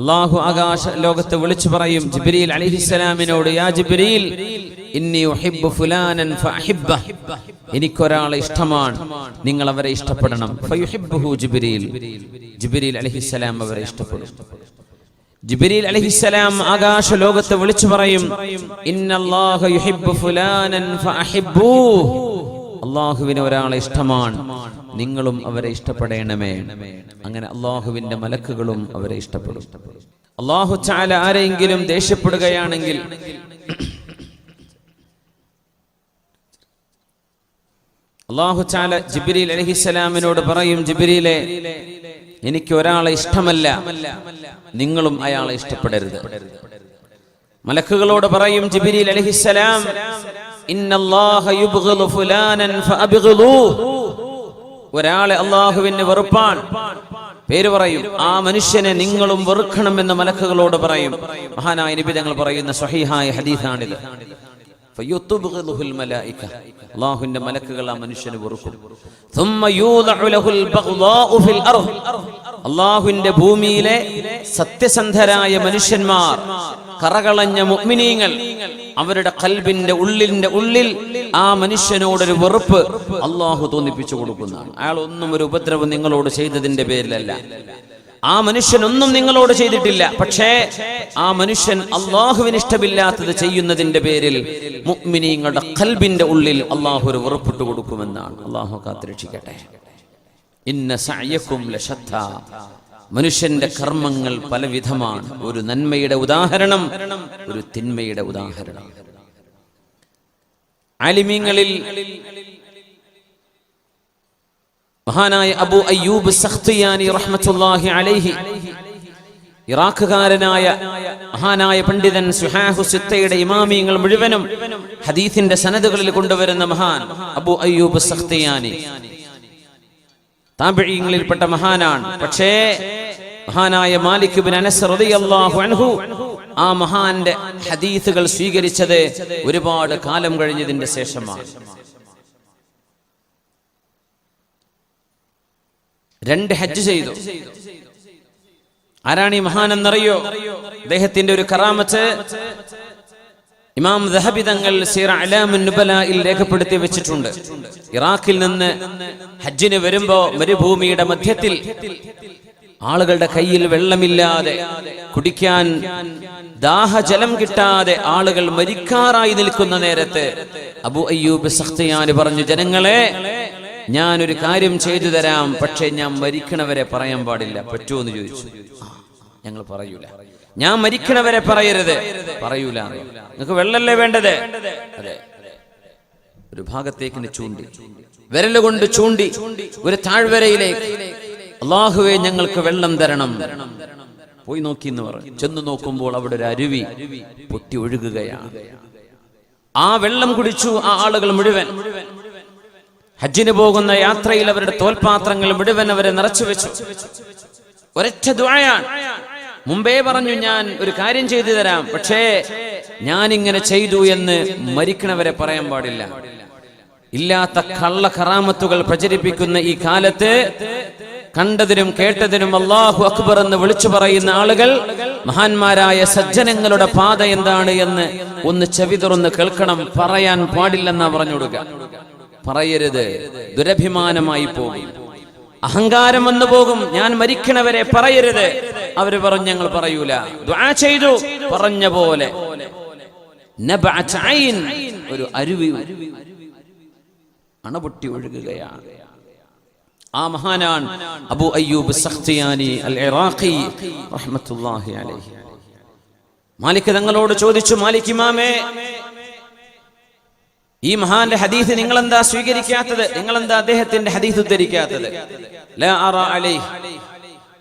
അള്ളാഹു ആകാശ ലോകത്ത് വിളിച്ചു പറയും ജിബ്രീൽ അലിഹിസ്സലാമിനോട് യാ ജിബ്രീൽ എനിക്കൊരാളെ ഇഷ്ടമാണ് നിങ്ങൾ അവരെ ഇഷ്ടപ്പെടണം. ജിബ്രീൽ. ജിബ്രീൽ അലിഹിസ്സലാം അവരെ ഇഷ്ടപ്പെടും. ജിബ്രീൽ അലിഹിസ്സലാം ആകാശ ലോകത്ത് വിളിച്ചു പറയും അള്ളാഹുവിന് ഒരാളെ ഇഷ്ടമാണ്. നിങ്ങളും അവരെ ഇഷ്ടപ്പെടേണമേ. അങ്ങനെ അള്ളാഹുവിന്റെ മലക്കുകളും അവരെ ഇഷ്ടപ്പെടും. അള്ളാഹു ചാല ആരെങ്കിലും ദേഷ്യപ്പെടുകയാണെങ്കിൽ അള്ളാഹു ചാല ജിബിരി അലഹിസലാമിനോട് പറയും ജിബിരിയിലെ എനിക്ക് ഒരാളെ ഇഷ്ടമല്ല. നിങ്ങളും അയാളെ ഇഷ്ടപ്പെടരുത്. മലക്കുകളോട് പറയും ജിബിരി അലഹിസലാം ഇന്നല്ലാഹ യുബ്ഗിലു ഫുലാനൻ ഫഅബ്ഗിളൂ ഒരാളെ അള്ളാഹുവിന് വെറുപ്പാൻ പേര് പറയും. ആ മനുഷ്യനെ നിങ്ങളും വെറുക്കണം എന്ന് മലക്കുകളോട് പറയും. മഹാനായ നബി തങ്ങൾ പറയുന്ന സഹിഹായ ഹദീസാണിത്. മലക്കുകൾ ആ മനുഷ്യന് വെറുക്കും. അള്ളാഹുവിന്റെ ഭൂമിയിലെ സത്യസന്ധരായ മനുഷ്യന്മാർ കറകളഞ്ഞ മുഗ്മിനീങ്ങൾ അവരുടെ കൽബിന്റെ ഉള്ളിന്റെ ഉള്ളിൽ ആ മനുഷ്യനോടൊരു വെറുപ്പ് അള്ളാഹു തോന്നിപ്പിച്ചു കൊടുക്കുന്നതാണ്. അയാൾ ഒന്നും ഒരു ഉപദ്രവം നിങ്ങളോട് ചെയ്തതിന്റെ പേരിലല്ല. ആ മനുഷ്യൻ ഒന്നും നിങ്ങളോട് ചെയ്തിട്ടില്ല. പക്ഷേ ആ മനുഷ്യൻ അള്ളാഹുവിന് ഇഷ്ടമില്ലാത്തത് ചെയ്യുന്നതിന്റെ പേരിൽ മുഗ്മിനീങ്ങളുടെ കൽബിന്റെ ഉള്ളിൽ അള്ളാഹു ഒരു വെറുപ്പിട്ട് കൊടുക്കുമെന്നാണ്. അള്ളാഹു കാത്തിരക്ഷിക്കട്ടെ. ഇന്ന സഅയക്കും ലശത്ത. മനുഷ്യന്റെ കർമ്മങ്ങൾ പലവിധമാണ്. ഒരു നന്മയുടെ ഉദാഹരണം ഒരു തിന്മയുടെ ഉദാഹരണം. ആലിമീങ്ങളിൽ മഹാനായ അബു അയ്യൂബ് സഖ്തിയാനി റഹ്മത്തുള്ളാഹി അലൈഹി ഇറാഖുകാരനായ മഹാനായ പണ്ഡിതൻ സുഹാഹു സിത്തയുടെ ഇമാമിയങ്ങൾ മുഴുവനും ഹദീസിന്റെ സനദുകളിൽ കൊണ്ടുവരുന്ന മഹാൻ അബു അയ്യൂബ് സഖ്തിയാനി. താബിഴീങ്ങളിൽപ്പെട്ട മഹാനാണ്. പക്ഷേ മഹാനായ മാലിക് ബിൻ അനസ് റളിയല്ലാഹു അൻഹു ആ മഹാന്റെ ഹദീസുകൾ സ്വീകരിച്ചത് ഒരുപാട് കാലം കഴിഞ്ഞതിന്റെ ശേഷമാണ്. രണ്ട് ഹജ്ജ് ചെയ്തു. ആരാണ് ഈ മഹാൻ എന്നറിയോ അദ്ദേഹത്തിന്റെ ഒരു കറാമത്ത് ഇമാം ദഹബിതങ്ങൾ രേഖപ്പെടുത്തി വെച്ചിട്ടുണ്ട്. ഇറാഖിൽ നിന്ന് ഹജ്ജിന് വരുമ്പോ മരുഭൂമിയുടെ മധ്യത്തിൽ ആളുകളുടെ കയ്യിൽ വെള്ളമില്ലാതെ കുടിക്കാൻ ദാഹജലം കിട്ടാതെ ആളുകൾ മരിക്കാറായി നിൽക്കുന്ന നേരത്ത് അബു അയ്യൂബ് സഖ്തിയാന് പറഞ്ഞു ജനങ്ങളെ ഞാൻ ഒരു കാര്യം ചെയ്തു തരാം പക്ഷെ ഞാൻ മരിക്കണവരെ പറയാൻ പാടില്ല. പറ്റുമോ എന്ന് ചോദിച്ചു. ഞങ്ങൾ പറയൂല. ഞാൻ മരിക്കണവരെ പറയരുത്. പറയൂല. നിങ്ങൾക്ക് വെള്ളല്ലേ വേണ്ടത്? അതെ. ഒരു ഭാഗത്തേക്ക് ചൂണ്ടി. വിരലുകൊണ്ട് ചൂണ്ടി. ഒരു താഴ്വരയിലേക്ക്. അള്ളാഹുവെ ഞങ്ങൾക്ക് വെള്ളം തരണം. പോയി നോക്കി എന്ന് പറഞ്ഞു ചെന്ന് നോക്കുമ്പോൾ അവിടെ ഒരു അരുവി പൊട്ടി ഒഴുകുകയാണ്. ആ വെള്ളം കുടിച്ചു ആ ആളുകൾ മുഴുവൻ. ഹജ്ജിന് പോകുന്ന യാത്രയിൽ അവരുടെ തോൽപാത്രങ്ങൾ മുഴുവൻ അവരെ നിറച്ചു വെച്ചു. ഒരൊറ്റ ദ്വായാണ് മുമ്പേ പറഞ്ഞു ഞാൻ ഒരു കാര്യം ചെയ്തു തരാം. പക്ഷേ ഞാൻ ഇങ്ങനെ ചെയ്തു എന്ന് മരിക്കണവരെ പറയാൻ പാടില്ല. ഇല്ലാത്ത കള്ള കറാമത്തുകൾ പ്രചരിപ്പിക്കുന്ന ഈ കാലത്ത് കണ്ടതിനും കേട്ടതിനും അള്ളാഹു അക്ബർ എന്ന് വിളിച്ചു പറയുന്ന ആളുകൾ മഹാന്മാരായ സജ്ജനങ്ങളുടെ പാത എന്താണ് എന്ന് ഒന്ന് ചെവി തുറന്ന് കേൾക്കണം. പറയാൻ പാടില്ലെന്നാ പറഞ്ഞു കൊടുക്കുക പറയരുത്. ദുരഭിമാനമായി പോകും. അഹങ്കാരം വന്നു പോകും. ഞാൻ മരിക്കണവരെ പറയരുത്. അവർ പറഞ്ഞു ഞങ്ങൾ പറയൂല. ചെയ്തു. പറഞ്ഞ പോലെ. ഒരു അരുവി. അണപൊട്ടി ഒഴുകുകയാണ്. ആ മഹാനാണ് Abu Ayyub Sakhtiyani al Iraqi റഹ്മത്തുള്ളാഹി അലൈഹി. മാലിക് തങ്ങളോട് ചോദിച്ചു മാലിക് ഇമാമേ ഈ മഹാന്റെ ഹദീസ് നിങ്ങൾ എന്താ സ്വീകരിക്കാത്തത്? നിങ്ങൾ എന്താ അദ്ദേഹത്തിന്റെ ഹദീസ് ഉദ്ധരിക്കാത്തത്? ലാ അറാ അലൈഹി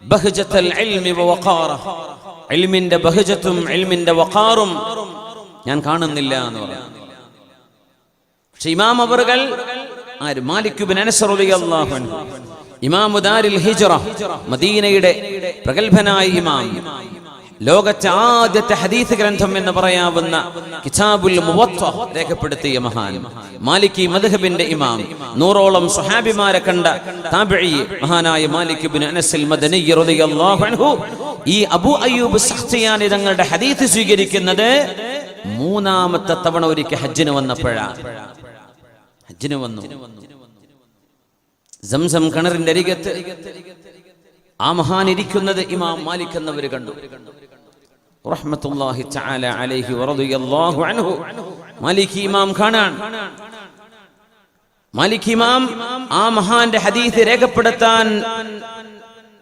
ബഹജത്തൽ ഇൽമി വവഖാറ ഇൽമിന്റെ ബഹജത്തും ഇൽമിന്റെ വഖാറും ഞാൻ കാണുന്നില്ല എന്ന് പറഞ്ഞു. പക്ഷെ ഇമാം അവറുകൾ ആര്? മാലിക് ബിൻ അനസ് റളിയല്ലാഹു അൻഹു. ഇമാം ഉദാരിൽ ഹിജ്റ മദീനയുടെ പ്രഗൽഭനായ ഇമാം. ലോകത്തെ ആദ്യത്തെ ഹദീസ് ഗ്രന്ഥം എന്ന് പറയാവുന്ന കിതാബുൽ മുവത്ത രേഖപ്പെടുത്തിയ മഹാൻ മാലിക്കി മദ്ഹബിന്റെ ഇമാം. നൂറോളം സ്വഹാബിമാരെ കണ്ട താബിഈ മഹാനായ മാലിക് ഇബ്നു അനസ് മദനി റളിയല്ലാഹു അൻഹു. ഈ അബു അയ്യൂബ് സഖ്തിയാനി തങ്ങളുടെ ഹദീസ് സ്വീകരിക്കുന്നത്. മൂന്നാമത്തെ തവണ ഒരിക്കൽ ഹജ്ജിന് വന്നപ്പോഴാ ഹജ്ജിന് വന്നു. സംസം കിണറിന്റെ അരികത്ത് ആ മഹാൻ ഇരിക്കുന്നത് ഇമാം മാലിക് എന്നവർ കണ്ടു. റഹ്മത്തുള്ളാഹി തആല അലൈഹി വറളിയല്ലാഹു അൻഹു. മാലിക് ഇമാം കാണാൻ. മാലിക് ഇമാം ആ മഹാന്റെ ഹദീസ് രേഖപ്പെടുത്താൻ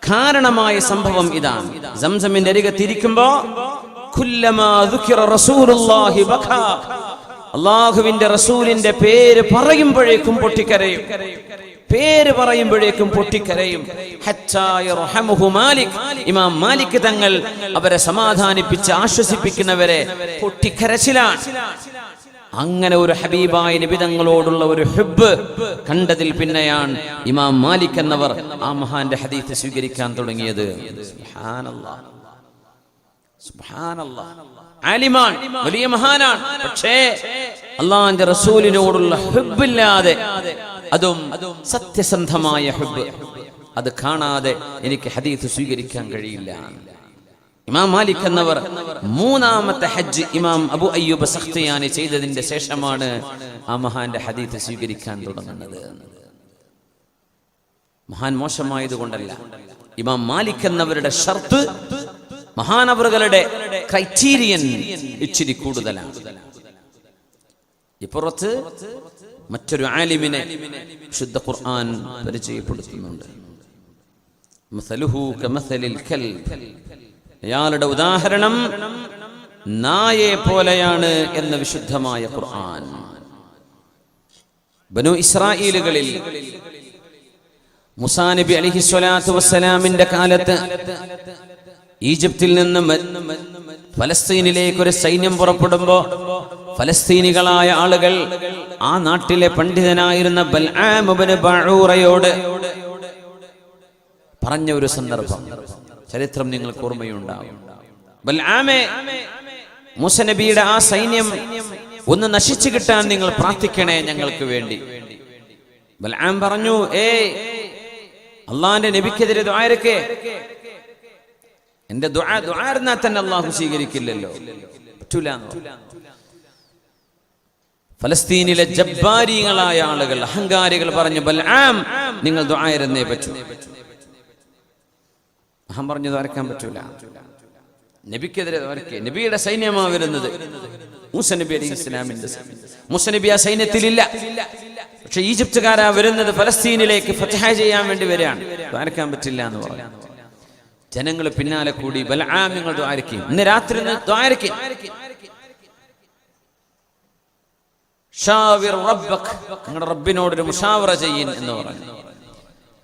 കാരണമായ സംഭവം ഇതാണ്. സംസമിന്റെ അരികത്തിരിക്കുമ്പോ കുല്ലമാ ദുഖിറ റസൂലുള്ളാഹി ബഖാ. അള്ളാഹുവിന്റെ റസൂലിന്റെ പേര് പറയുമ്പോഴേക്കും പൊട്ടിക്കരയും. പേര് പറയുമ്പോഴേക്കും പൊട്ടിക്കരയും. ഇമാം മാലിക് തങ്ങൾ അവരെ സമാധാനിപ്പിച്ച് ആശ്വസിപ്പിക്കുന്നവരെ പൊട്ടിക്കരച്ചിലാണ്. അങ്ങനെ ഒരു ഹബീബായ നിബിതങ്ങളോടുള്ള ഒരു ഹെബ് കണ്ടതിൽ പിന്നെയാണ് ഇമാം മാലിക് എന്നവർ ആ മഹാന്റെ ഹദീത്ത് സ്വീകരിക്കാൻ തുടങ്ങിയത്. സുബ്ഹാനല്ലാഹ്. സുബ്ഹാനല്ലാഹ്. ആലിമാൻ വലിയ മഹാനാണ്. പക്ഷേ അള്ളാന്റെ റസൂലിനോടുള്ള ഹുബില്ലാതെ അതും സത്യസന്ധമായ ഹുബ് അത് കാണാതെ എനിക്ക് ഹദീത്ത് സ്വീകരിക്കാൻ കഴിയില്ല. ഇമാം മാലിക് എന്നവർ മൂന്നാമത്തെ ഹജ്ജ് ഇമാം അബു അയ്യൂബ് സഖ്തിയാനി ചെയ്തതിന്റെ ശേഷമാണ് ആ മഹാന്റെ ഹദീത്ത് സ്വീകരിക്കാൻ തുടങ്ങുന്നത്. മഹാൻ മോശമായത് കൊണ്ടല്ല ഇമാം മാലിക് എന്നവരുടെ ഷർത്ത് മഹാനവറുകളുടെ ക്രൈറ്റീരിയൻ ഇച്ചിരി കൂടുതലാണ്. ഇപ്പുറത്ത് മറ്റൊരു ആലിമിനെ ശുദ്ധ ഖുർആൻ പരിചയപ്പെടുത്തുന്നുണ്ട്. അയാളുടെ ഉദാഹരണം നായെ പോലെയാണ് എന്ന വിശുദ്ധമായ ഖുർആൻ. ബനു ഇസ്രായേലുകളിൽ മുസാ നബി അലിഹി സ്വലാത്തു വസ്സലാമിന്റെ കാലത്ത് ഈജിപ്തിൽ നിന്ന് ഫലസ്തീനിലേക്ക് ഒരു സൈന്യം പുറപ്പെടുമ്പോ ഫലസ്തീനികളായ ആളുകൾ ആ നാട്ടിലെ പണ്ഡിതനായിരുന്ന ബൽആം ഇബ്നു ബഊറയോട് പറഞ്ഞ ഒരു സന്ദർഭം. ചരിത്രം നിങ്ങൾക്ക് ഓർമ്മയുണ്ടാവും ബൽആമേ മൂസ നബിയുടെ ആ സൈന്യം ഒന്ന് നശിച്ചു കിട്ടാൻ നിങ്ങൾ പ്രാർത്ഥിക്കണേ ഞങ്ങൾക്ക് വേണ്ടി. ബൽആം പറഞ്ഞു ഏ അള്ളാന്റെ നബിക്കെതിരെ ദ്വാരക്കെ എന്റെ ദുആ തന്നെ അള്ളാഹു സ്വീകരിക്കില്ലല്ലോ. പറ്റൂല. ഫലസ്തീനിലെ ജബ്ബാരികളായ ആളുകൾ അഹങ്കാരികൾ പറഞ്ഞു ബൽആം നിങ്ങൾ ദുആയിരുന്നേ പറ്റൂ. അഹം പറഞ്ഞു ദ്വാരക്കാൻ പറ്റൂല. നബിക്കെതിരെ ദ്വാരക്കെ നബിയുടെ സൈന്യമാ വരുന്നത് മൂസ നബി അലി ഇസ്ലാമിന്റെ മുസനബി മൂസ നബി ആ സൈന്യത്തിലില്ല. പക്ഷെ ഈജിപ്തുകാരാ വരുന്നത് ഫലസ്തീനിലേക്ക് ഫതഹ ചെയ്യാൻ വേണ്ടി വരികയാണ്. ദ്വാരക്കാൻ പറ്റില്ല എന്ന് പറഞ്ഞു. ജനങ്ങൾ പിന്നാലെ കൂടി ബലാമ്യങ്ങൾ നിങ്ങൾ ദ്വാരക്കും ഇന്ന് രാത്രി ദ്വാരക്കും നിങ്ങളുടെ റബ്ബിനോട് ഒരു മുഷാവറ ചെയ്യിൻ എന്ന് പറഞ്ഞു.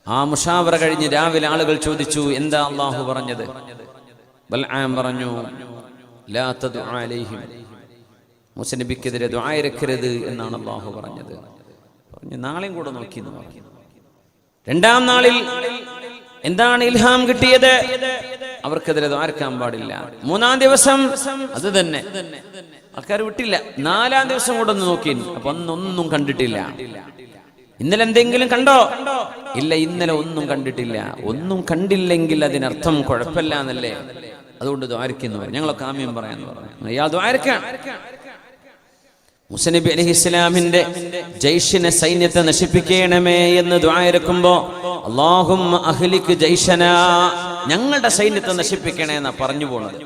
ആ മുഷാവറ കഴിഞ്ഞ് രാവിലെ ആളുകൾ ചോദിച്ചു എന്താ അള്ളാഹു പറഞ്ഞത്? ബൽആം പറഞ്ഞു ലാ തദ്ഉ അലൈഹിം. മൂസ നബിക്കെതിരെ ദ്വായരക്കരുത് എന്നാണ് അള്ളാഹു പറഞ്ഞത്. പറഞ്ഞു നാളെയും കൂടെ നോക്കി എന്ന് പറഞ്ഞു. രണ്ടാം നാളിൽ എന്താണ് ഇൽഹാം കിട്ടിയത്? അവർക്കെതിരെ ആർക്കാൻ പാടില്ല. മൂന്നാം ദിവസം അത് തന്നെ. ആൾക്കാർ വിട്ടില്ല. നാലാം ദിവസം കൂടെ ഒന്ന് നോക്കി. അപ്പൊ അന്നൊന്നും കണ്ടിട്ടില്ല. ഇന്നലെ എന്തെങ്കിലും കണ്ടോ? ഇല്ല ഇന്നലെ ഒന്നും കണ്ടിട്ടില്ല. ഒന്നും കണ്ടില്ലെങ്കിൽ അതിനർത്ഥം കുഴപ്പമില്ല എന്നല്ലേ? അതുകൊണ്ട് ദ്വാരക്കെന്ന് പറഞ്ഞു ഞങ്ങളൊക്കെ ആമ്യം പറയാന്ന് പറഞ്ഞു. അയാൾ ദ്വാരക്കാൻ മുസനബി അലഹി ഇസ്ലാമിന്റെ ജയ്ഷിനെ സൈന്യത്തെ നശിപ്പിക്കണമേ എന്ന് ദ്വാരക്കുമ്പോ അള്ളാഹും അഹ്ലിക്ക് ജയ്ഷന ഞങ്ങളുടെ സൈന്യത്തെ നശിപ്പിക്കണേ എന്നാ പറഞ്ഞു പോണത്.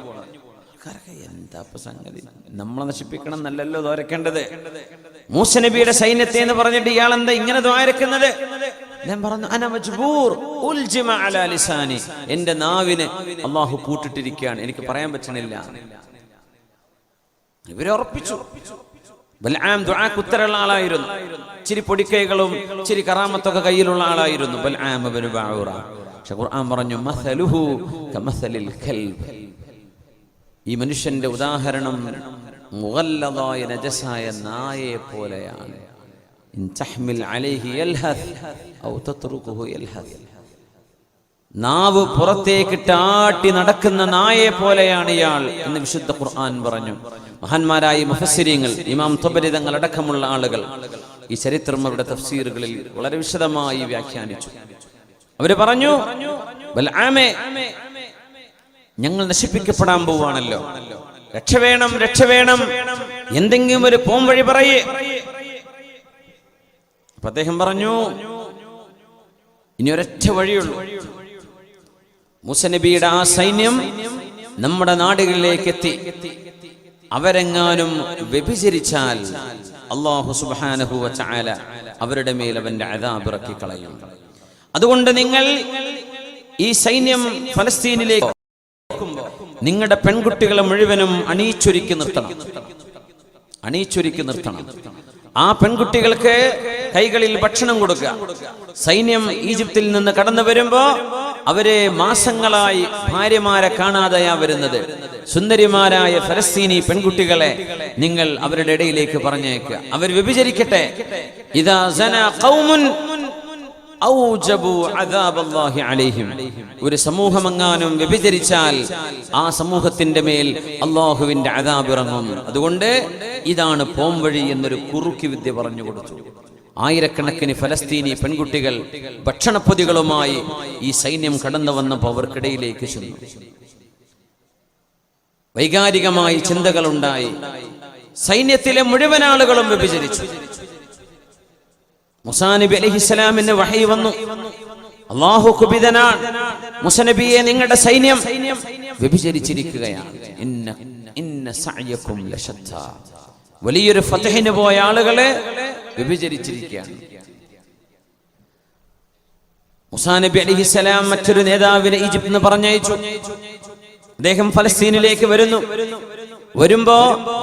എന്താ സംഗതി? നമ്മളെ നശിപ്പിക്കണം എന്നല്ലല്ലോ ദ്വാരക്കേണ്ടത് മൂസനബിയുടെ സൈന്യത്തെ എന്ന് പറഞ്ഞിട്ട് ഇയാൾ എന്താ ഇങ്ങനെ ദ്വാരക്കുന്നത് ഞാൻ പറഞ്ഞു അന മജ്ബൂർ ഉൽജിമ അലാ ലിസാനി. എന്റെ നാവിന് അള്ളാഹു കൂട്ടിട്ടിരിക്കുകയാണ്. എനിക്ക് പറയാൻ പറ്റണില്ല. ഇവരെ ഉറപ്പിച്ചു. ബൽആം ദുആക്ക് ഉത്തരമുള്ള ആളായിരുന്നു. ചിരി പൊടിക്കൈകളും ചിരി കറാമത്തൊക്കെ കയ്യിലുള്ള ആളായിരുന്നു. ബൽആം ഇബ്നു ബാഉറ പക്ഷെ ഖുർആൻ പറഞ്ഞു മസലുഹു കമസലിൽ കൽബ് ഈ മനുഷ്യന്റെ ഉദാഹരണം മുഗല്ലദായ നജസായ നായയെ പോലെയാണ്. ഇൻ തഹ്മിൽ അലൈഹി യൽഹസ് ഔ തത്റുകുഹു യൽഹസ്. നാവ് പുറത്തേക്ക് ടാട്ടി നടക്കുന്ന നായെ പോലെയാണ് ഇയാൾ എന്ന് വിശുദ്ധ ഖുർആൻ പറഞ്ഞു. മഹാന്മാരായ മുഫസ്സിരിങ്ങൾ ഇമാം തൊബരിതങ്ങൾ അടക്കമുള്ള ആളുകൾ ഈ ചരിത്രം അവരുടെ തഫ്സീറുകളിൽ വളരെ വിശദമായി വ്യാഖ്യാനിച്ചു. അവർ പറഞ്ഞു ഞങ്ങൾ നശിപ്പിക്കപ്പെടാൻ പോവാണല്ലോ രക്ഷ വേണം രക്ഷ വേണം. എന്തെങ്കിലും ഒരു പോംവഴി പറയേ. അപ്പൊ അദ്ദേഹം പറഞ്ഞു ഇനി ഒരൊറ്റ വഴിയുള്ളൂ മുസനബിയുടെ ആ സൈന്യം നമ്മുടെ നാടുകളിലേക്ക് എത്തി അവരെങ്ങാനും വ്യഭിചരിച്ചാൽ അള്ളാഹു സുബാനഹുവ ചാല അവരുടെ മേൽ അവന്റെ അതാപിറക്കി കളയും അതുകൊണ്ട് നിങ്ങൾ ഈ സൈന്യം ഫലസ്തീനിലേക്ക് നിങ്ങളുടെ പെൺകുട്ടികളെ മുഴുവനും അണിയിച്ചൊരുക്കി നിർത്തണം. അണിയിച്ചൊരുക്കി നിർത്തണം. ആ പെൺകുട്ടികൾക്ക് കൈകളിൽ ഭക്ഷണം കൊടുക്കുക. സൈന്യം ഈജിപ്തിൽ നിന്ന് കടന്നു വരുമ്പോ അവരെ മാസങ്ങളായി ഭാര്യമാരെ കാണാതെയാ വരുന്നത്. സുന്ദരിമാരായ ഫലസ്തീനി പെൺകുട്ടികളെ നിങ്ങൾ അവരുടെ ഇടയിലേക്ക് പറഞ്ഞേക്കുക അവർ വ്യഭിചരിക്കട്ടെ. ഇതാ ഒരു സമൂഹമെങ്ങാനും വ്യഭിചരിച്ചാൽ ആ സമൂഹത്തിന്റെ മേൽ അള്ളാഹുവിന്റെ അതാപിറങ്ങും അതുകൊണ്ട് ഇതാണ് പോംവഴി എന്നൊരു കുറുക്കി വിദ്യ പറഞ്ഞു കൊടുത്തു. ആയിരക്കണക്കിന് ഫലസ്തീനി പെൺകുട്ടികൾ ഭക്ഷണപ്പൊതികളുമായി ഈ സൈന്യം കടന്നു വന്നപ്പോൾ അവർക്കിടയിലേക്ക് ചെന്നു. വൈകാരികമായി ചിന്തകളുണ്ടായി. സൈന്യത്തിലെ മുഴുവൻ ആളുകളും വ്യഭിചരിച്ചു. മുസാനബി അലഹിസ്സലാമിന് വഹി വന്നു. അള്ളാഹു കുപിതനാണ് മുസനബിയെ നിങ്ങളുടെ സൈന്യം വ്യഭിചരിച്ചിരിക്കുകയാണ്. ഇന്ന ഇന്ന വലിയൊരു ഫതഹിന് പോയ ആളുകളെ വ്യഭിചരിച്ചിരിക്കുകയാണ്. മുസാനബി അലിഹിസ്സലാം മറ്റൊരു നേതാവിനെ ഈജിപ്തിന് പറഞ്ഞയച്ചു. അദ്ദേഹം ഫലസ്തീനിലേക്ക് വരുന്നു. വരുമ്പോ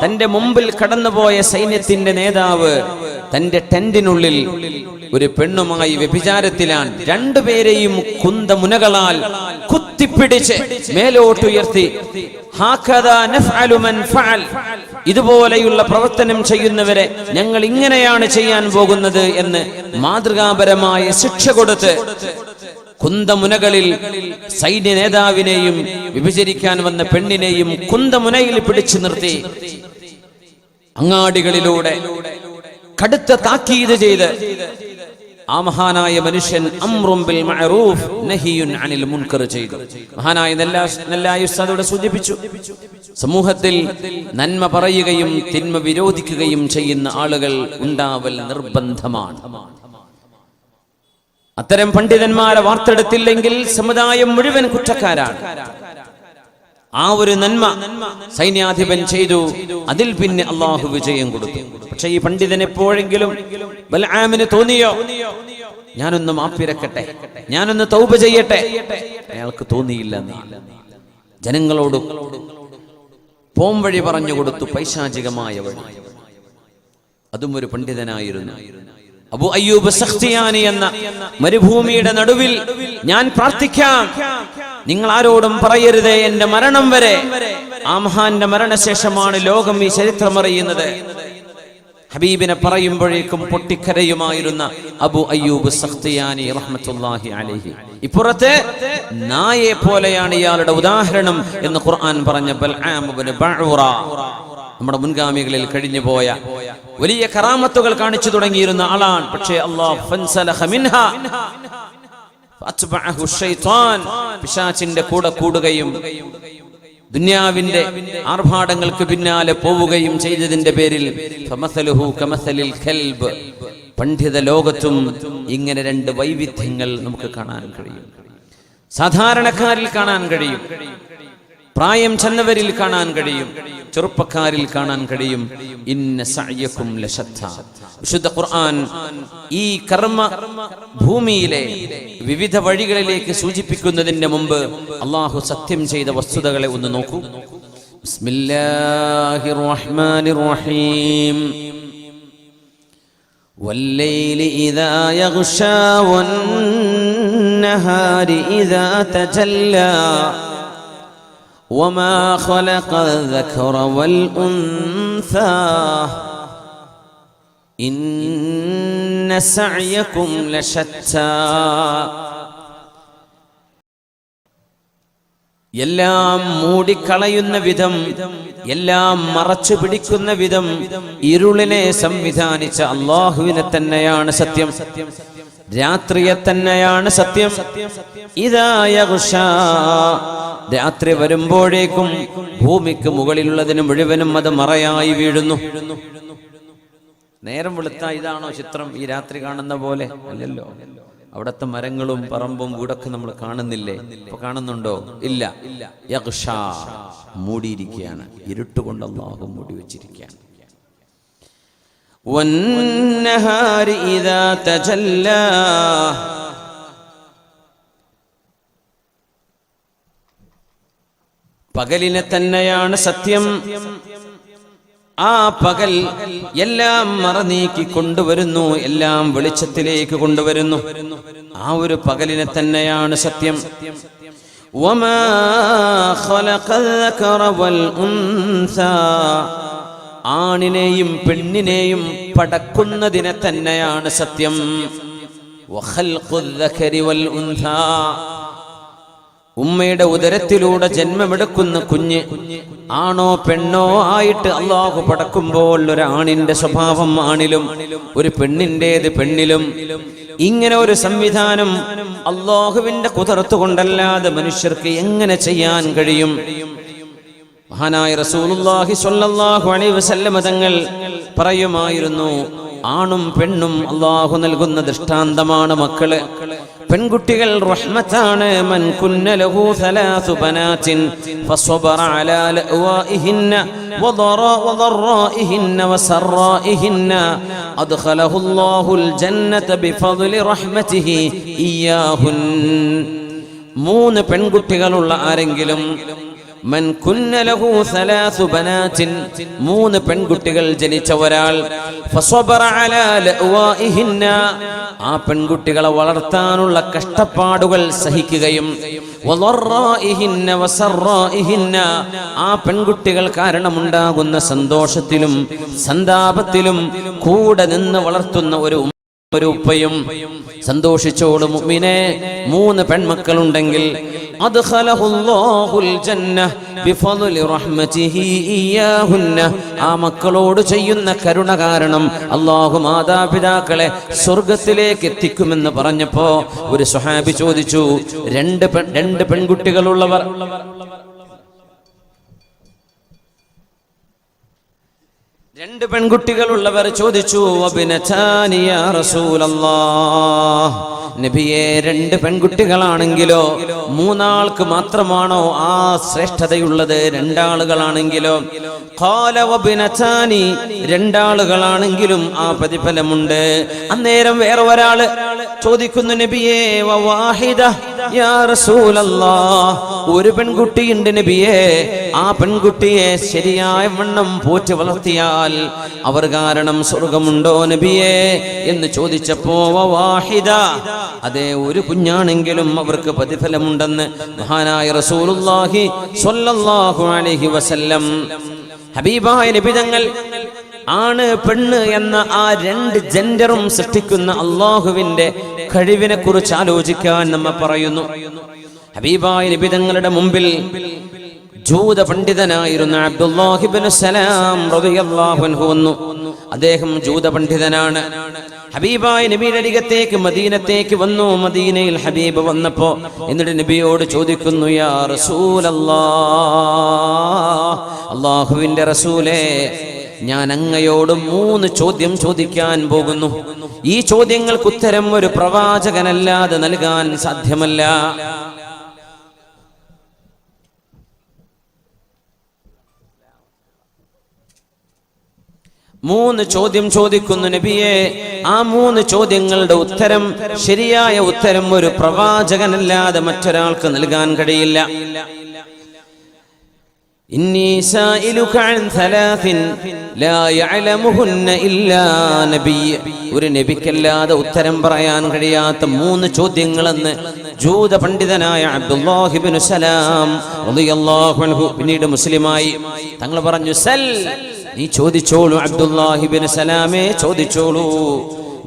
തന്റെ മുമ്പിൽ കടന്നുപോയ സൈന്യത്തിന്റെ നേതാവ് തന്റെ ടെന്റിനുള്ളിൽ ഒരു പെണ്ണുമായി വ്യഭിചാരത്തിലാണ് രണ്ടുപേരെയും കുന്തമുനകളാൽ കുത്തിപ്പിടിച്ച് മേലോട്ടുയർത്തി. ഇതുപോലെയുള്ള പ്രവർത്തനം ചെയ്യുന്നവരെ ഞങ്ങൾ ഇങ്ങനെയാണ് ചെയ്യാൻ പോകുന്നത് എന്ന് മാതൃകാപരമായ ശിക്ഷ കൊടുത്ത് കുന്തമുനകളിൽ സൈന്യ നേതാവിനെയും വിഭജിക്കാൻ വന്ന പെണ്ണിനെയും കുന്തമുനയിൽ പിടിച്ചു നിർത്തി. അങ്ങാടികളിലൂടെ കടുത്ത താക്കീത് ചെയ്ത് ആ മഹാനായ മനുഷ്യൻ അംറുംബിൽ ബിൽ മഅറൂഫ് നഹിയുൻ അനിൽ മുൻകർ ചെയ്തു. മഹാനായ നെല്ലായുസ്താദോടെ സൂചിപ്പിച്ചു. സമൂഹത്തിൽ നന്മ പറയുകയും തിന്മ വിരോധിക്കുകയും ചെയ്യുന്ന ആളുകൾ ഉണ്ടാവൽ നിർബന്ധമാണ്. അത്തരം പണ്ഡിതന്മാരെ വാർത്തെടുത്തില്ലെങ്കിൽ സമുദായം മുഴുവൻ കുറ്റക്കാരാണ്. ആ ഒരു നന്മ സൈന്യാധിപൻ ചെയ്തു. അതിൽ പിന്നെ അള്ളാഹു വിജയം കൊടുത്തു. പക്ഷെ ഈ പണ്ഡിതൻ എപ്പോഴെങ്കിലും തോന്നിയോ? ഞാനൊന്ന് മാപ്പിരക്കട്ടെ. ഞാനൊന്ന് തൗപ ചെയ്യട്ടെ. അയാൾക്ക് തോന്നിയില്ല. ജനങ്ങളോട് പോം വഴി പറഞ്ഞു കൊടുത്തു പൈശാചികമായ വഴി. അതും ഒരു പണ്ഡിതനായിരുന്നു. അബു അയ്യൂബ് സഖ്തിയാനി എന്ന മരുഭൂമിയുടെ നടുവിൽ ഞാൻ പ്രാർത്ഥിക്കാം. നിങ്ങൾ ആരോടും പറയരുതേ എന്റെ മരണം വരെ. ആ മഹാന്റെ മരണശേഷമാണ് ലോകം ഈ ചരിത്രം അറിയുന്നത്. ഹബീബിനെ പറയുമ്പോഴേക്കും പൊട്ടിക്കരയുമായിരുന്ന അബു അയ്യൂബ് സഖ്തിയാനി റഹ്മത്തുള്ളാഹി അലൈഹി. ഇപ്പുറത്തെ നായെ പോലെയാണ് ഇയാളുടെ ഉദാഹരണം എന്ന് ഖുർആൻ പറഞ്ഞ ബൽ നമ്മുടെ മുൻഗാമികളിൽ കഴിഞ്ഞു പോയ വലിയ കറാമത്തുകൾ കാണിച്ചു തുടങ്ങിയിരുന്ന ആളാണ്. പക്ഷേ പിശാചിന്റെ കൂടെ കൂടുകയും ദുന്യാവിന്റെ ആർഭാടങ്ങൾക്ക് പിന്നാലെ പോവുകയും ചെയ്തതിന്റെ പേരിൽ പണ്ഡിത ലോകത്തും ഇങ്ങനെ രണ്ട് വൈവിധ്യങ്ങൾ നമുക്ക് കാണാൻ കഴിയും. സാധാരണക്കാരിൽ കാണാൻ കഴിയും. പ്രായം ചെന്നവരിൽ കാണാൻ കഴിയും ചെറുപ്പക്കാരിൽ കാണാൻ കഴിയും ഇന്ന സഅയക്കും ലശത്ത വിശുദ്ധ ഖുർആൻ ഈ കർമ്മ ഭൂമിയിലെ വിവിധ വഴികളിലേക്ക് സൂചിപ്പിക്കുന്നതിന് മുമ്പ് അള്ളാഹു സത്യം ചെയ്ത വസ്തുതകളെ ഒന്ന് നോക്കൂ ബിസ്മില്ലാഹിർ റഹ്മാനിർ റഹീം والليل إذا يغشى والنهار إذا تجلى وما خلق الذكر والأنثى إن سعيكم لشتى എല്ലാം മൂടിക്കളയുന്ന വിധം എല്ലാം മറച്ചു പിടിക്കുന്ന വിധം ഇരുളിനെ സംവിധാനിച്ച അള്ളാഹുവിനെ തന്നെയാണ് സത്യം രാത്രിയെ തന്നെയാണ് സത്യം. ഇതായ രാത്രി വരുമ്പോഴേക്കും ഭൂമിക്ക് മുകളിലുള്ളതിന് മുഴുവനും അത് മറയായി വീഴുന്നു. നേരം വെളുത്ത ഇതാണോ ചിത്രം? ഈ രാത്രി കാണുന്ന പോലെ അല്ലല്ലോ. അവിടത്തെ മരങ്ങളും പറമ്പും വീടൊക്കെ നമ്മൾ കാണുന്നില്ലേ? ഇപ്പൊ കാണുന്നുണ്ടോ? ഇല്ല. മൂടിയിരിക്കുകയാണ്. ഇരുട്ടുകൊണ്ട് അള്ളാഹു മൂടി വെച്ചിരിക്കുകയാണ്. والنهار إذا تجلى പകലിനെ തന്നെയാണ് സത്യം ആ പകൽ എല്ലാം മറനീക്കി കൊണ്ടുവരുന്നു എല്ലാം വെളിച്ചത്തിലേക്ക് കൊണ്ടുവരുന്നു ആ ഒരു പകലിനെ തന്നെയാണ് സത്യം وما خلق الذكر والأنثى ആണിനെയും പെണ്ണിനെയും പടക്കുന്നതിനെ തന്നെയാണ് സത്യം. ഉമ്മയുടെ ഉദരത്തിലൂടെ ജന്മമെടുക്കുന്ന കുഞ്ഞ് ആണോ പെണ്ണോ ആയിട്ട് അള്ളാഹു പടക്കുമ്പോൾ ഒരു ആണിന്റെ സ്വഭാവം ആണിലും ഒരു പെണ്ണിന്റേത് പെണ്ണിലും ഇങ്ങനെ ഒരു സംവിധാനം അള്ളാഹുവിന്റെ കുതിർത്തുകൊണ്ടല്ലാതെ മനുഷ്യർക്ക് എങ്ങനെ ചെയ്യാൻ കഴിയും? മഹാനായ റസൂലുള്ളാഹി സ്വല്ലല്ലാഹു അലൈഹി വസല്ലമ തങ്ങൾ പറയുമായിരുന്നു ആണും പെണ്ണും അള്ളാഹു നൽകുന്ന ദൃഷ്ടാന്തമാണ് മക്കളെ. പെൺകുട്ടികൾ റഹ്മത്താണ്. മൻ കുന്ന ലഹു സലാസു ബനാതിൻ ഫസ്വബറ അലാ ലഅവാഇഹിന്ന വദറ വദറാഇഹിന്ന വസറാഇഹിന്ന അദ്ഖലഹു അല്ലാഹുൽ ജന്നത ബിഫദ്ലി റഹ്മതിഹി ഇയാഹുൻ മൂന്ന് പെൺകുട്ടികളുള്ള ആരെങ്കിലും മൂന്ന് പെൺകുട്ടികൾ ജനിച്ച ഒരാൾ ആ പെൺകുട്ടികളെ വളർത്താനുള്ള കഷ്ടപ്പാടുകൾ സഹിക്കുകയും ആ പെൺകുട്ടികൾ കാരണമുണ്ടാകുന്ന സന്തോഷത്തിലും സന്താപത്തിലും കൂടെ നിന്ന് വളർത്തുന്ന ഒരു ഉപ്പയും സന്തോഷിച്ചോട് മുഅ്മിനെ. മൂന്ന് പെൺമക്കളുണ്ടെങ്കിൽ ആ മക്കളോട് ചെയ്യുന്ന കരുണ കാരണം അള്ളാഹു മാതാപിതാക്കളെ സ്വർഗത്തിലേക്ക് എത്തിക്കുമെന്ന് പറഞ്ഞപ്പോ ഒരു സുഹാബി ചോദിച്ചു രണ്ട് രണ്ട് പെൺകുട്ടികളുള്ളവർ രണ്ട് പെൺകുട്ടികളുള്ളവർ ചോദിച്ചു "വബിനതാനി യാ നബിയെ രണ്ട് പെൺകുട്ടികളാണെങ്കിലോ മൂന്നാൾക്ക് മാത്രമാണോ ആ ശ്രേഷ്ഠതയുള്ളത്? രണ്ടാളുകളാണെങ്കിലോ? വബിനതാനി രണ്ടാളുകളാണെങ്കിലും ആ പ്രതിഫലമുണ്ട്. അന്നേരം വേറെ ഒരാൾ ചോദിക്കുന്നു നബിയെ റസൂലല്ലാഹ് ഒരു പെൺകുട്ടിയുണ്ട് നബിയെ ആ പെൺകുട്ടിയെ ശരിയായ വണ്ണം പോറ്റി വളർത്തിയാൽ അവർ കാരണം സ്വർഗമുണ്ടോ നബിയെ എന്ന് ചോദിച്ചപ്പോ വാഹിദ. അതെ ഒരു കുഞ്ഞാണെങ്കിലും അവർക്ക് പ്രതിഫലമുണ്ടെന്ന് മഹാനായ റസൂലുള്ളാഹി സ്വല്ലല്ലാഹു അലൈഹി വസല്ലം. ഹബീബായ നബിതങ്ങൾ ആണ് പെണ്ണ് എന്ന ആ രണ്ട് ജെൻഡറും സൃഷ്ടിക്കുന്ന അള്ളാഹുവിന്റെ കഴിവിനെ കുറിച്ച് ആലോചിക്കാൻ നമ്മ പറയുന്നു. ഹബീബായ നിബിതങ്ങളുടെ മുമ്പിൽ ജൂത പണ്ഡിതനായിരുന്ന അബ്ദുല്ലാഹിബിൻ സലാം റളിയല്ലാഹു അൻഹു വന്നു. അദ്ദേഹം ജൂത പണ്ഡിതനാണ്. ഹബീബായ നബിയുടെ മദീനത്തേക്ക് വന്നു. മദീനയിൽ ഹബീബ് വന്നപ്പോ എന്നിട്ട് നബിയോട് ചോദിക്കുന്നു യാ റസൂലല്ലാ അള്ളാഹുവിന്റെ റസൂലേ ഞാൻ അങ്ങയോട് മൂന്ന് ചോദ്യം ചോദിക്കാൻ പോകുന്നു. ഈ ചോദ്യങ്ങൾക്ക് ഉത്തരം ഒരു പ്രവാചകനല്ലാതെ നൽകാൻ സാധ്യമല്ല. മൂന്ന് ചോദ്യം ചോദിക്കുന്നു നബിയെ. ആ മൂന്ന് ചോദ്യങ്ങളുടെ ഉത്തരം ശരിയായ ഉത്തരം ഒരു പ്രവാചകനല്ലാതെ മറ്റൊരാൾക്ക് നൽകാൻ കഴിയില്ല. إني سائلك عن ثلاث لا يعلمهن إلا نبي ഒരു നബിക്കല്ലാതെ ഉത്തരം പറയാൻ കഴിയാത്ത മൂന്ന് ചോദ്യങ്ങളെന്ന് ജൂത പണ്ഡിതനായ അബ്ദുല്ലാഹിബിൻ സലാം റളിയല്ലാഹു അൻഹു പിന്നീട് മുസ്ലിമായി തങ്ങൾ പറഞ്ഞു സൽ നീ ചോദിച്ചോളൂ അബ്ദുല്ലാഹിബിൻ സലാമേ ചോദിച്ചോളൂ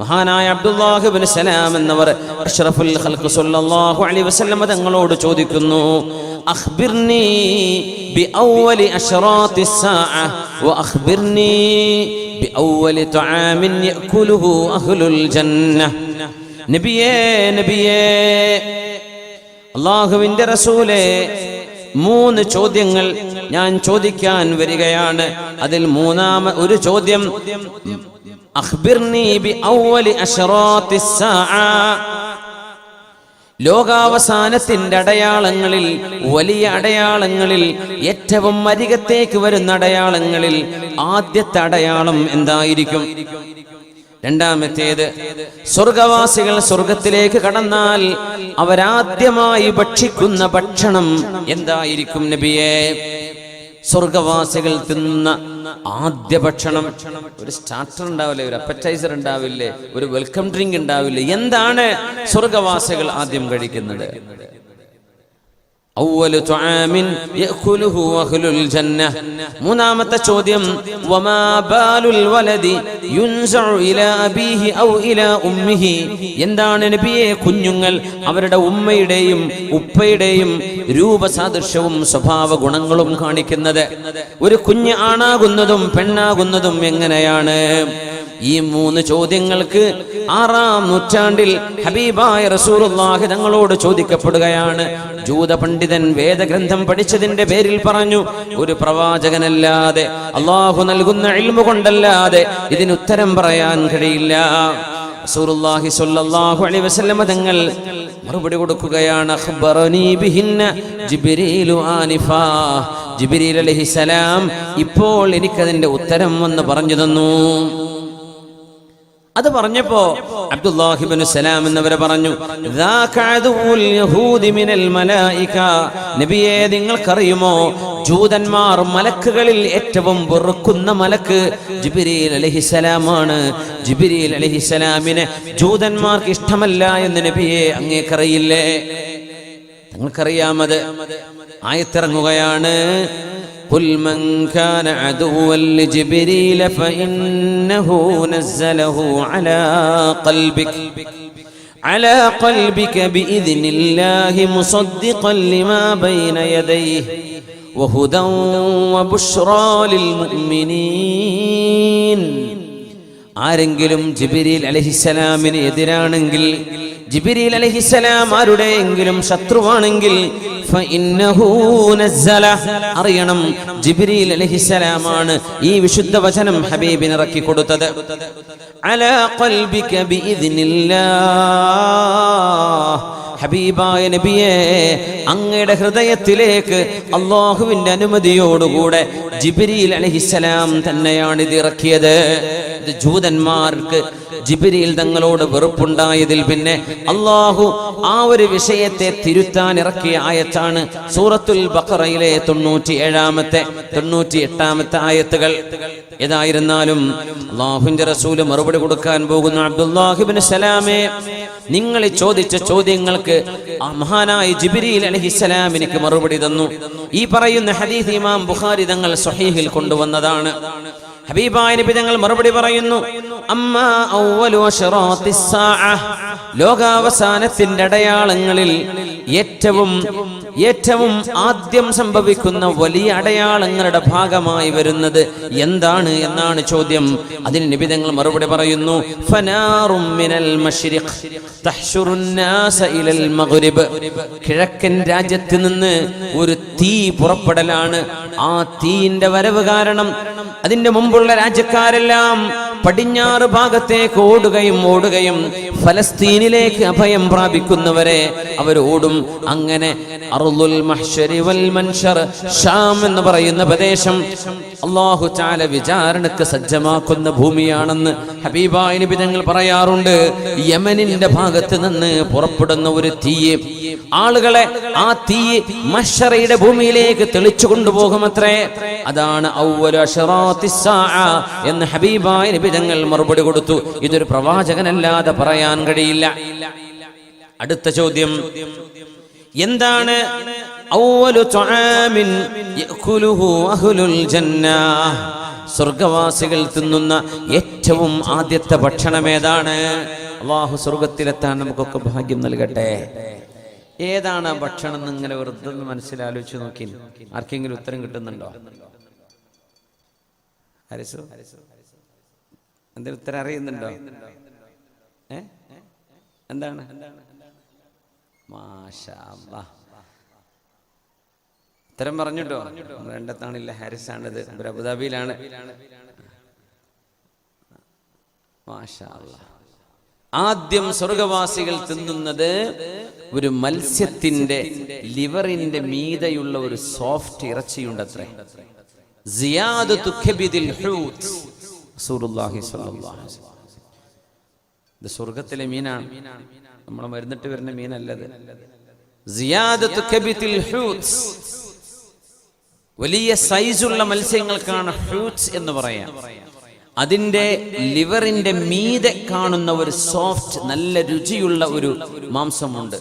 മഹാനായ അബ്ദുല്ലാഹിബിൻ സലാം എന്നവർ അഷ്റഫുൽ ഖൽഖ് സല്ലല്ലാഹു അലൈഹി വസല്ലം തങ്ങളോട് ചോദിക്കുന്നു അഖ്ബിർനി ബിഅവ്വലി അശ്റാത്തി الساعة وأخبرني بأول طعام يأكله أهل الجنة നബിയേ നബിയേ അള്ളാഹുവിന്റെ റസൂലേ മൂന്ന് ചോദ്യങ്ങൾ ഞാൻ ചോദിക്കാൻ വരികയാണ് അതിൽ മൂന്നാമ ഒരു ചോദ്യം അഖ്ബിർനി ബി ഔവലി അശ്റാത്തിസ് സാഅ ലോകാവസാനത്തിന്റെ അടയാളങ്ങളിൽ വലിയ അടയാളങ്ങളിൽ ഏറ്റവും അരികത്തേക്ക് വരുന്ന അടയാളങ്ങളിൽ ആദ്യത്തെ അടയാളം എന്തായിരിക്കും? രണ്ടാമത്തേത് സ്വർഗവാസികൾ സ്വർഗത്തിലേക്ക് കടന്നാൽ അവരാദ്യമായി ഭക്ഷിക്കുന്ന ഭക്ഷണം എന്തായിരിക്കും നബിയെ? സ്വർഗവാസികൾ തിന്നുന്ന ആദ്യ ഭക്ഷണം ഒരു സ്റ്റാർട്ടർ ഉണ്ടാവില്ലേ ഒരു അപ്പറ്റൈസർ ഉണ്ടാവില്ലേ ഒരു വെൽക്കം ഡ്രിങ്ക് ഉണ്ടാവില്ലേ? എന്താണ് സ്വർഗവാസികൾ ആദ്യം കഴിക്കുന്നത്? ഇലാ ഉമ്മിഹി. എന്താണ് നബിയെ കുഞ്ഞുങ്ങൾ അവരുടെ ഉമ്മയുടെയും ഉപ്പയുടെയും രൂപസാദൃശ്യവും സ്വഭാവ ഗുണങ്ങളും കാണിക്കുന്നത്? ഒരു കുഞ്ഞ് ആണാകുന്നതും പെണ്ണാകുന്നതും എങ്ങനെയാണ്? ഈ മൂന്ന് ചോദ്യങ്ങൾക്ക് ആറാം നൂറ്റാണ്ടിൽ ഹബീബായ റസൂലുള്ളാഹി തങ്ങളോട് ചോദിക്കപ്പെടുകയാണ്. ജൂത പണ്ഡിതൻ വേദഗ്രന്ഥം പഠിച്ചതിന്റെ പേരിൽ പറഞ്ഞു ഒരു പ്രവാചകനല്ലാതെ അള്ളാഹു നൽകുന്ന ഇൽമു കൊണ്ടല്ലാതെ ഇതിന് ഉത്തരം പറയാൻ കഴിയില്ല. റസൂലുള്ളാഹി സ്വല്ലല്ലാഹു അലൈഹി തങ്ങൾ മറുപടി കൊടുക്കുകയാണ് അഖ്ബറനി ബിഹിന്ന ജിബ്രീലു ജിബ്രീൽ ഇപ്പോൾ എനിക്കതിന്റെ ഉത്തരം വന്ന് പറഞ്ഞു തന്നു. അത് പറഞ്ഞപ്പോ അബ്ദുല്ലാഹിബിൻ സലാം പറഞ്ഞു നബിയെ നിങ്ങൾക്കറിയുമോ? ജൂതന്മാർ മലക്കുകളിൽ ഏറ്റവും വെറുക്കുന്ന മലക്ക് ജിബിരിയിൽ അലഹിസലാമാണ് ജിബിരിയിൽ അലഹിസലാമിനെ ജൂതന്മാർക്ക് ഇഷ്ടമല്ല എന്ന് നബിയെ അങ്ങേക്കറിയില്ലേ? നിങ്ങൾക്കറിയാമത് ആയത്തിറങ്ങുകയാണ്. قل من كان عدوا لجبريل فإنه نزله على قلبك على قلبك بإذن الله مصدقا لما بين يديه وهدى وبشرى للمؤمنين ആരെങ്കിലും ജിബിരിൽ അലഹിസലാമിന് എതിരാണെങ്കിൽ ജിബിരിൽ അലഹിസലാം ആരുടെയെങ്കിലും ശത്രുവാണെങ്കിൽ. അറിയണം ജിബിരിൽ അലഹിസലാമാണ് ഈ വിശുദ്ധ വചനം ഹബീബിന് ഇറക്കി കൊടുത്തത് അല ഹബീബായ നബിയെ അങ്ങയുടെ ഹൃദയത്തിലേക്ക് അള്ളാഹുവിന്റെ അനുമതിയോടുകൂടെ ജിബിരിയിൽ അലഹിസലാം തന്നെയാണ് ഇത് ഇറക്കിയത് ജൂതന്മാർക്ക് ജിബിരിയിൽ തങ്ങളോട് വെറുപ്പുണ്ടായതിൽ പിന്നെ അള്ളാഹു ആ ഒരു വിഷയത്തെ തിരുത്താൻ ഇറക്കിയ ആയത്താണ് സൂറത്തുൽ ബക്കറയിലെ തൊണ്ണൂറ്റി ഏഴാമത്തെ തൊണ്ണൂറ്റി എട്ടാമത്തെ ആയത്തുകൾ. ഏതായിരുന്നാലും അള്ളാഹുവിന്റെ റസൂൽ മറുപടി കൊടുക്കാൻ പോകുന്ന അബ്ദുല്ലാഹിബിന് സലാമേ നിങ്ങൾ ചോദിച്ച ചോദ്യങ്ങൾക്ക് ആ മഹാനായ ജിബിരി അലഹിസലാം എനിക്ക് മറുപടി തന്നു ഈ പറയുന്ന ഹദീസ് ഇമാം ബുഖാരി തങ്ങൾ സ്വഹീഹിൽ കൊണ്ടുവന്നതാണ് ഹബീബായ നബി തങ്ങൾ മറുപടി പറയുന്നു അമ്മ. ലോകാവസാനത്തിന്റെ അടയാളങ്ങളിൽ ഏറ്റവും ഏറ്റവും ആദ്യം സംഭവിക്കുന്ന വലിയ അടയാളങ്ങളുടെ ഭാഗമായി വരുന്നത് എന്താണ് എന്നാണ് ചോദ്യം. അതിന് നിബിതങ്ങൾ മറുപടി പറയുന്നു കിഴക്കൻ രാജ്യത്ത് നിന്ന് ഒരു തീ പുറപ്പെടലാണ്. ആ തീയിന്റെ വരവ് കാരണം അതിന്റെ മുമ്പുള്ള രാജ്യക്കാരെല്ലാം പടിഞ്ഞാറ് ഭാഗത്തേക്ക് ഓടുകയും ഓടുകയും ഫലസ്തീനിലേക്ക് അഭയം പ്രാപിക്കുന്നവരെ അവർ ഓടും. അങ്ങനെ മഹ്ശരി വൽ മൻഷർ ഷാം എന്ന് പറയുന്ന പ്രദേശം അള്ളാഹു ചാല വിചാരണക്ക് സജ്ജമാക്കുന്ന ഭൂമിയാണെന്ന് ഹബീബായ നബി തങ്ങൾ പറയാറുണ്ട്. യമനിന്റെ ഭാഗത്ത് നിന്ന് പുറപ്പെടുന്ന ഒരു തീയെ. ആളുകളെ ആ തീ മഷറയുടെ ഭൂമിയിലേക്ക് തെളിച്ചു കൊണ്ടുപോകുമത്രേ അതാണ് എന്ന് ഹബീബായ നബി തങ്ങൾ മറുപടി കൊടുത്തു. ഇതൊരു പ്രവാചകനല്ലാതെ പറയാൻ കഴിയില്ല. അടുത്ത ചോദ്യം. എന്താണ് സ്വർഗവാസികൾ തിന്നുന്ന ഏറ്റവും ആദ്യത്തെ ഭക്ഷണം ഏതാണ്? അള്ളാഹു സ്വർഗത്തിലെത്താൻ നമുക്കൊക്കെ ഭാഗ്യം നൽകട്ടെ. ഏതാണ് ഭക്ഷണം എന്ന് ഇങ്ങനെ വെറുതെ മനസ്സിലാലോചിച്ച് നോക്കി. ആർക്കെങ്കിലും ഉത്തരം കിട്ടുന്നുണ്ടോ? ഹരിസു? എന്തെങ്കിലും ഉത്തരം അറിയുന്നുണ്ടോ? ഏ? എന്താണ്. ഉത്തരം പറഞ്ഞിട്ടോ? രണ്ടത്താണില്ല ഹാരിസ് ആണിത് ഇവർ അബുദാബിയിലാണ്. ആദ്യം സ്വർഗവാസികൾ തിന്നുന്നത് ഒരു മത്സ്യത്തിന്റെ ലിവറിന്റെ മീതയുള്ള ഒരു സോഫ്റ്റ് ഇറച്ചിയുണ്ട് സ്വർഗത്തിലെ മീനാണ്. നമ്മൾ മരുന്നിട്ട് വരുന്ന മീനല്ലത്. വലിയ സൈസുള്ള മത്സ്യങ്ങൾക്കാണ് ഫ്രൂട്ട്സ് എന്ന് പറയാം. അതിന്റെ ലിവറിന്റെ മീതെ കാണുന്ന ഒരു സോഫ്റ്റ് നല്ല രുചിയുള്ള ഒരു മാംസമുണ്ട്.